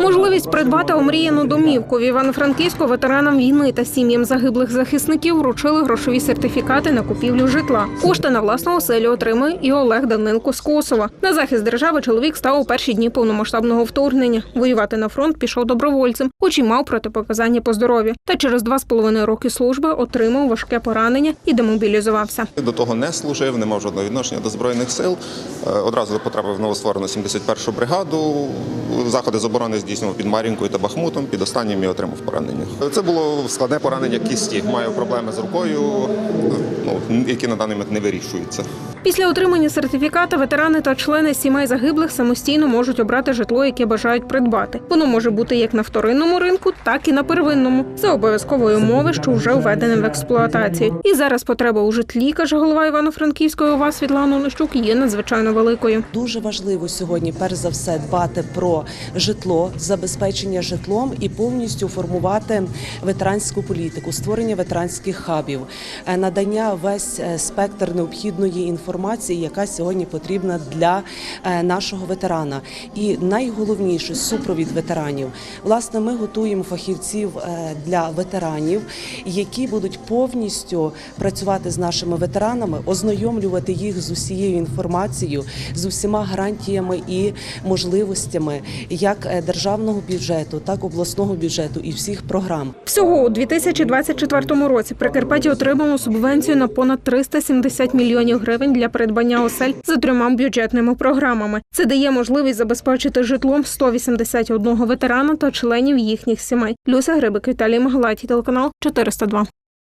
Можливість придбати омріяну домівку в Івано-Франківську ветеранам війни та сім'ям загиблих захисників вручили грошові сертифікати на купівлю житла. Кошти на власну оселю отримує і Олег Данилко з Косова. На захист держави чоловік став у перші дні повномасштабного вторгнення. Воювати на фронт пішов добровольцем, хоч і мав протипоказання по здоров'ю. Та через два з половиною роки служби отримав важке поранення і демобілізувався. До того не служив, не мав жодного відношення до збройних сил. Е, Одразу потрапив в новостворену 71-ту бригаду. Заходи з оборони здійснював під Мар'їнкою та Бахмутом. Під останнім і отримав поранення. Це було складне поранення кісті. Маю проблеми з рукою, ну які на даний момент не вирішуються. Після отримання сертифіката ветерани та члени сімей загиблих самостійно можуть обрати житло, яке бажають придбати. Воно може бути як на вторинному ринку, так і на первинному. За обов'язкової умови, що вже введене в експлуатацію. І зараз потреба у житлі, каже голова Івано-Франківської ОВА Світлана Онищук, є надзвичайно великою. Дуже важливо сьогодні, перш за все, дбати про житло, забезпечення житлом і повністю формувати ветеранську політику, створення ветеранських хабів, е, надання весь е, спектр необхідної інформації, яка сьогодні потрібна для е, нашого ветерана. І найголовніше супровід ветеранів. Власне, ми готуємо фахівців е, для ветеранів, які будуть повністю працювати з нашими ветеранами, ознайомлювати їх з усією інформацією, з усіма гарантіями і можливостями як державного бюджету, так і обласного бюджету і всіх програм. Всього у 2024 році Прикарпаття отримало субвенцію на понад 370 мільйонів гривень для придбання осель за трьома бюджетними програмами. Це дає можливість забезпечити житлом 181 ветерана та членів їхніх сімей. Люся Грибик, Віталій Магалаті, телеканал 402.